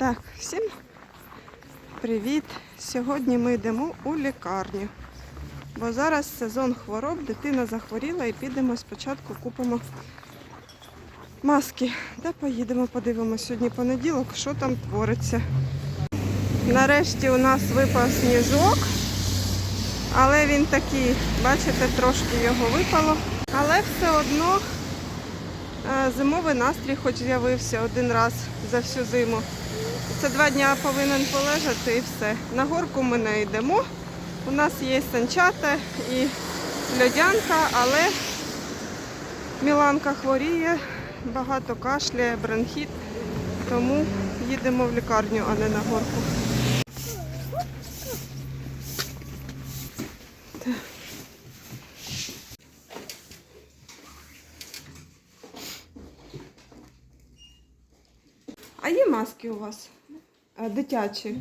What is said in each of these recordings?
Так, всім привіт! Сьогодні ми йдемо у лікарню. Бо зараз сезон хвороб, дитина захворіла і підемо спочатку купимо маски. Та поїдемо, подивимося сьогодні понеділок, що там твориться. Нарешті у нас випав сніжок, але він такий, бачите, трошки його випало. Але все одно е, зимовий настрій хоч з'явився один раз за всю зиму. Це два дні повинен полежати і все. На горку ми не йдемо. У нас є санчата і льодянка, але Міланка хворіє, багато кашляє, бронхіт, тому їдемо в лікарню, а не на горку. А є маски у вас? А, дитячі?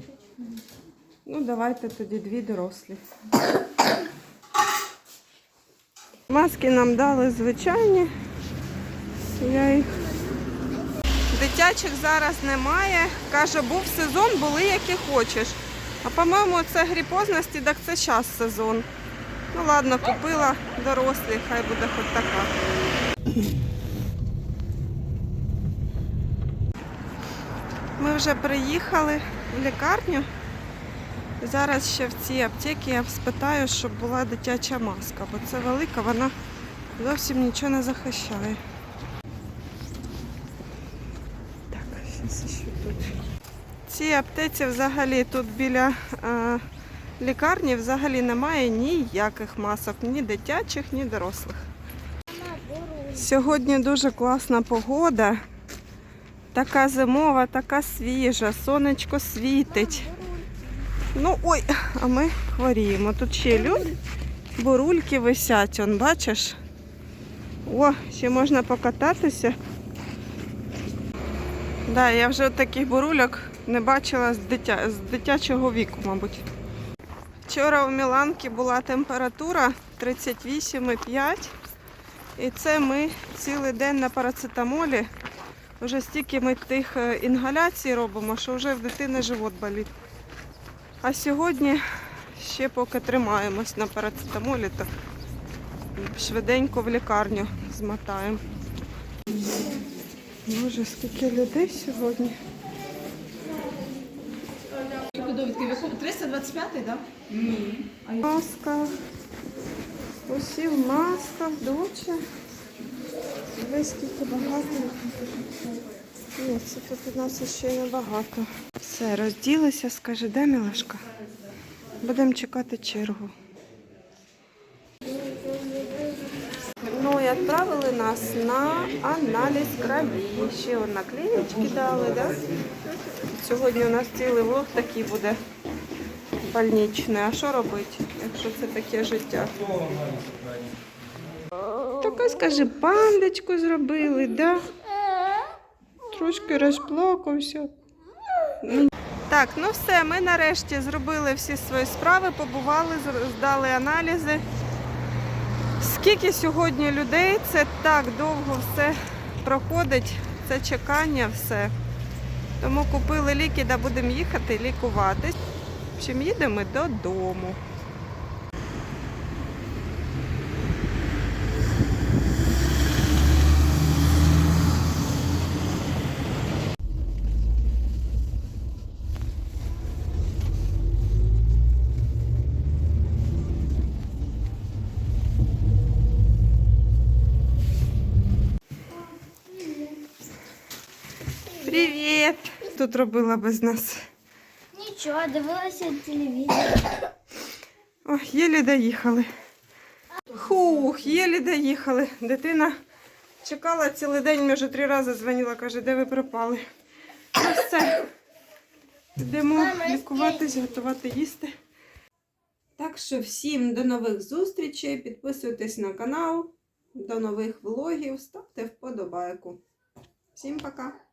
Ну, давайте тоді дві дорослі. Маски нам дали звичайні. Я їх... Дитячих зараз немає. Каже, був сезон, були які хочеш. А по-моєму, це гріпозності, так це зараз сезон. Ну ладно, купила дорослі, хай буде хоч така. Ми вже приїхали в лікарню. Зараз ще в цій аптеці я спитаю, щоб була дитяча маска, бо це велика, вона зовсім нічого не захищає. Так, зараз що тут. В цій аптеці взагалі тут біля е, лікарні взагалі немає ніяких масок, ні дитячих, ні дорослих. Сьогодні дуже класна погода. Така зимова, така свіжа, сонечко світить. Ну ой, а ми хворіємо. Тут ще люд, бурульки висять, он, бачиш? О, ще можна покататися. Да, я вже таких бурульок не бачила з, дитя... з дитячого віку, мабуть. Вчора у Міланки була температура 38,5. І це ми цілий день на парацетамолі. Вже стільки ми тих е, інгаляцій робимо, що вже в дитини живот болить. А сьогодні ще поки тримаємось на парацетамолі, то швиденько в лікарню змотаємо. Боже, скільки людей сьогодні. Довідки виходить 325, так? Ні. Маска. Усі в масках, доча. Дивись, скільки багато. Ні, це тут у нас ще не багато. Все, розділися, скажи, де Мілашка? Будемо чекати чергу. Ну і відправили нас на аналіз крові. Ще он наклеєчки дали, да? Сьогодні у нас цілий влог такий буде больничний. А що робити, якщо це таке життя? Така, скажи, пандочку зробили, да? Трошки розплакався. Так, ну все, ми нарешті зробили всі свої справи, побували, здали аналізи. Скільки сьогодні людей, це так довго все проходить, це чекання, все. Тому купили ліки, да будемо їхати лікуватись. Общем, їдемо додому. Привіт! Тут робила без нас. Нічого, дивилася телевізор. Ой, єлі доїхали. Хух, єлі доїхали. Дитина чекала цілий день, ми вже три рази дзвонила, каже, де ви пропали. Ну все. Йдемо лікуватись, готувати їсти. Так що всім до нових зустрічей. Підписуйтесь на канал, до нових влогів, ставте вподобайку. Всім пока!